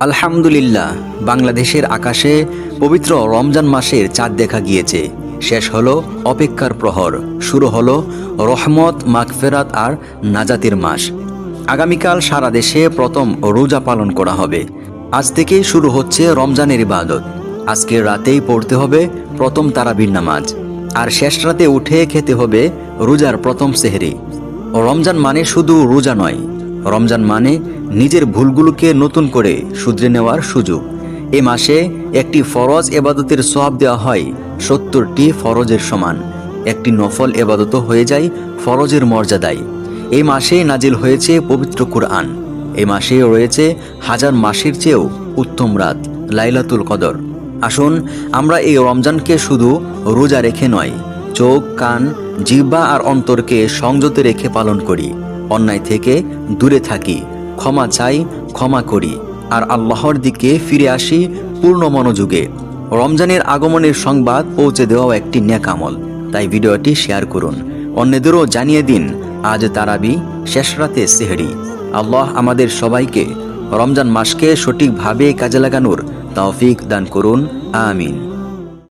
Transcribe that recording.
আলহামদুলিল্লাহ, বাংলাদেশের আকাশে পবিত্র রমজান মাসের চাঁদ দেখা গিয়েছে। শেষ হলো অপেক্ষার প্রহর, শুরু হলো রহমত, মাগফেরাত আর নাজাতের মাস। আগামীকাল সারা দেশে প্রথম রোজা পালন করা হবে। আজ থেকেই শুরু হচ্ছে রমজানের ইবাদত। আজকের রাতেই পড়তে হবে প্রথম তারাবির নামাজ। আর শেষ রাতে উঠে খেতে হবে রোজার প্রথম সেহরি। রমজান মানে শুধু রোজা নয় রমজান মানে নিজের ভুলগুলোকে নতুন করে শুধরে নেওয়ার সুযোগ। এ মাসে একটি ফরজ এবাদতের সব দেওয়া হয়, সত্তরটি ফরজের সমান। একটি নফল এবাদত হয়ে যায় ফরজের মর্যাদায়। এই মাসে নাজিল হয়েছে পবিত্র কুরআন। এই মাসে রয়েছে হাজার মাসের চেয়েও উত্তম রাত, লাইলাতুল কদর। আসুন, আমরা এই রমজানকে শুধু রোজা রেখে নয়, চোখ, কান, জিহ্বা আর অন্তরকে সংযত রেখে পালন করি। অন্যায় থেকে দূরে থাকি। ক্ষমা চাই, ক্ষমা করি। আর আল্লাহর দিকে ফিরে আসি পূর্ণ মনোযোগে। রমজানের আগমনের সংবাদ পৌঁছে দেওয়াও একটি ন্যাকামল। তাই ভিডিওটি শেয়ার করুন। অন্যদেরও জানিয়ে দিন, আজ তারাবি, শেষ রাতে সেহরি। আল্লাহ আমাদের সবাইকে রমজান মাসকে সঠিকভাবে কাজে লাগানোর তৌফিক দান করুন। আমিন।